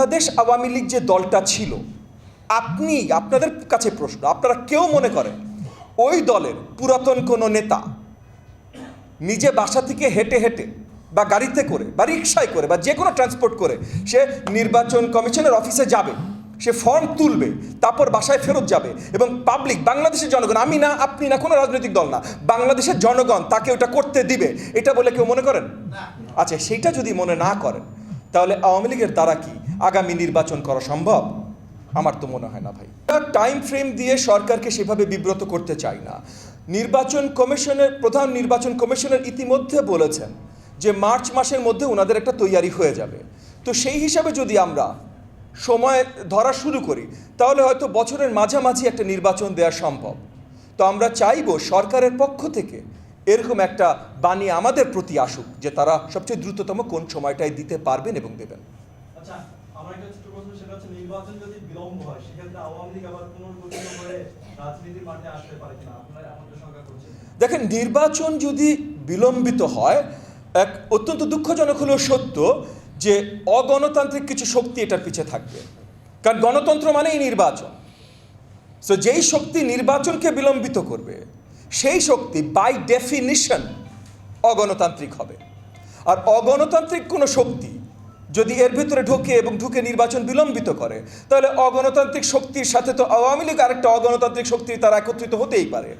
বাংলাদেশ আওয়ামী লীগ যে দলটা ছিল আপনি আপনাদের কাছে প্রশ্ন আপনারা কেউ মনে করেন ওই দলের পুরাতন কোনো নেতা নিজে বাসা থেকে হেঁটে হেঁটে বা গাড়িতে করে বা রিক্সায় করে বা যে কোনো ট্রান্সপোর্ট করে সে নির্বাচন কমিশনের অফিসে যাবে সে ফর্ম তুলবে তারপর বাসায় ফেরত যাবে এবং পাবলিক বাংলাদেশের জনগণ আমি না আপনি না কোনো রাজনৈতিক দল না বাংলাদেশের জনগণ তাকে ওটা করতে দিবে এটা বলে কেউ মনে করেন? আচ্ছা সেইটা যদি মনে না করেন তাহলে আওয়ামী লীগের দ্বারা কি? আগামী নির্বাচন করা সম্ভব? আমার তো মনে হয় না ভাই। টাইম ফ্রেম দিয়ে সরকারকে সেভাবে বিব্রত করতে চাই না। নির্বাচন কমিশনের, প্রধান নির্বাচন কমিশনের ইতিমধ্যে বলেছেন যে মার্চ মাসের মধ্যে ওনাদের একটা তৈয়ারি হয়ে যাবে। তো সেই হিসাবে যদি আমরা সময় ধরা শুরু করি, তাহলে হয়তো বছরের মাঝামাঝি একটা নির্বাচন দেওয়া সম্ভব। তো আমরা চাইব সরকারের পক্ষ থেকে এরকম একটা বাণী আমাদের প্রতি আসুক, যে তারা সবচেয়ে দ্রুততম কোন সময়টায় দিতে পারবেন এবং দেবেন। আচ্ছা আমার একটা ছোট প্রশ্ন, সেটা হচ্ছে নির্বাচন যদি বিলম্ব হয়, সেক্ষেত্রে আওয়ামী লীগ আবার পুনর্গঠিত রাজনীতির মাঠে আসতে পারে কিনা? আপনারা এমনটা শঙ্কা করছেন। দেখেন, নির্বাচন যদি বিলম্বিত হয়, এক অত্যন্ত দুঃখজনক হলেও সত্য যে অগণতান্ত্রিক কিছু শক্তি এটার পিছে থাকবে। কারণ গণতন্ত্র মানেই নির্বাচন। সো যেই শক্তি নির্বাচনকে বিলম্বিত করবে, সেই শক্তি বাই ডেফিনিশন অগণতান্ত্রিক হবে। আর অগণতান্ত্রিক কোনো শক্তি যদি এর ভিতরে ঢুকে এবং ঢুকে নির্বাচন বিলম্বিত করে, তাহলে অগণতান্ত্রিক শক্তির সাথে তো আওয়ামী লীগ আরেকটা অগণতান্ত্রিক শক্তি তারা একত্রিত হতেই পারে।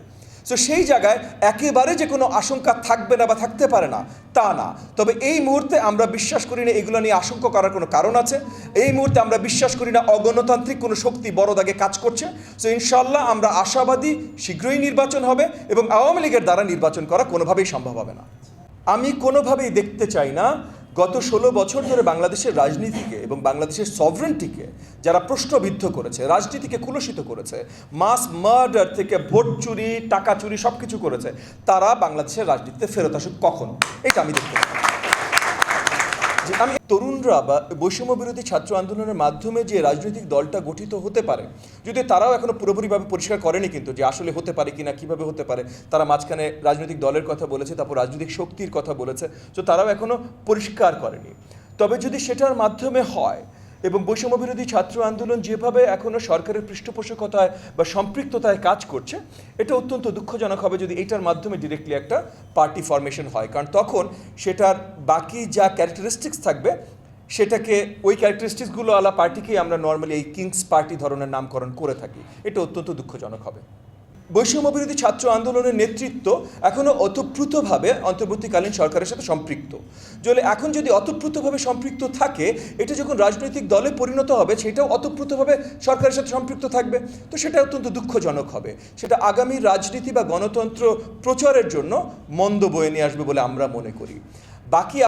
তো সেই জায়গায় একেবারে যে কোনো আশঙ্কা থাকবে না বা থাকতে পারে না, তা না। তবে এই মুহূর্তে আমরা বিশ্বাস করি না এগুলো নিয়ে আশঙ্কা করার কোনো কারণ আছে। এই মুহূর্তে আমরা বিশ্বাস করি না অগণতান্ত্রিক কোনো শক্তি বড় দাগে কাজ করছে। সো ইনশাল্লাহ আমরা আশাবাদী শীঘ্রই নির্বাচন হবে এবং আওয়ামী লীগের দ্বারা নির্বাচন করা কোনোভাবেই সম্ভব হবে না। আমি কোনোভাবেই দেখতে চাই না গত ষোলো বছর ধরে বাংলাদেশের রাজনীতিকে এবং বাংলাদেশের সভরেন্টিকে যারা প্রশ্নবিদ্ধ করেছে, রাজনীতিকে কুলসিত করেছে মাস মার্ডার থেকে ভোট চুরি, টাকা চুরি সব কিছু করেছে, তারা বাংলাদেশের রাজনীতিতে ফেরত আসুক কখন? এটা আমি দেখতে আমি তরুণরা বা বৈষম্য বিরোধী ছাত্র আন্দোলনের মাধ্যমে যে রাজনৈতিক দলটা গঠিত হতে পারে, যদি তারাও এখনও পুরোপুরিভাবে পরিষ্কার করেনি কিন্তু যে আসলে হতে পারে কিনা, কীভাবে হতে পারে, তারা মাঝখানে রাজনৈতিক দলের কথা বলেছে, তারপর রাজনৈতিক শক্তির কথা বলেছে, তো তারাও এখনও পরিষ্কার করেনি। তবে যদি সেটার মাধ্যমে হয় এবং বৈষম্য বিরোধী ছাত্র আন্দোলন যেভাবে এখনও সরকারের পৃষ্ঠপোষকতায় বা সম্পৃক্ততায় কাজ করছে, এটা অত্যন্ত দুঃখজনক হবে যদি এটার মাধ্যমে ডিরেক্টলি একটা পার্টি ফরমেশন হয়। কারণ তখন সেটার বাকি যা ক্যারেক্টারিস্টিক্স থাকবে, সেটাকে ওই ক্যারেক্টারিস্টিক্সগুলো আলা পার্টিকেই আমরা নর্মালি এই কিংস পার্টি ধরনের নামকরণ করে থাকি। এটা অত্যন্ত দুঃখজনক হবে। বৈষম্য বিরোধী ছাত্র আন্দোলনের নেতৃত্ব এখনও অতপ্রুতভাবে অন্তর্বর্তীকালীন সরকারের সাথে সম্পৃক্ত। যদি এখন যদি অতপ্রুতভাবে সম্পৃক্ত থাকে, এটা যখন রাজনৈতিক দলে পরিণত হবে, সেটাও অতপ্রুতভাবে সরকারের সাথে সম্পৃক্ত থাকবে। তো সেটা অত্যন্ত দুঃখজনক হবে। সেটা আগামী রাজনীতি বা গণতন্ত্র প্রচারের জন্য মন্দ বয়ে নিয়ে আসবে বলে আমরা মনে করি। বাকি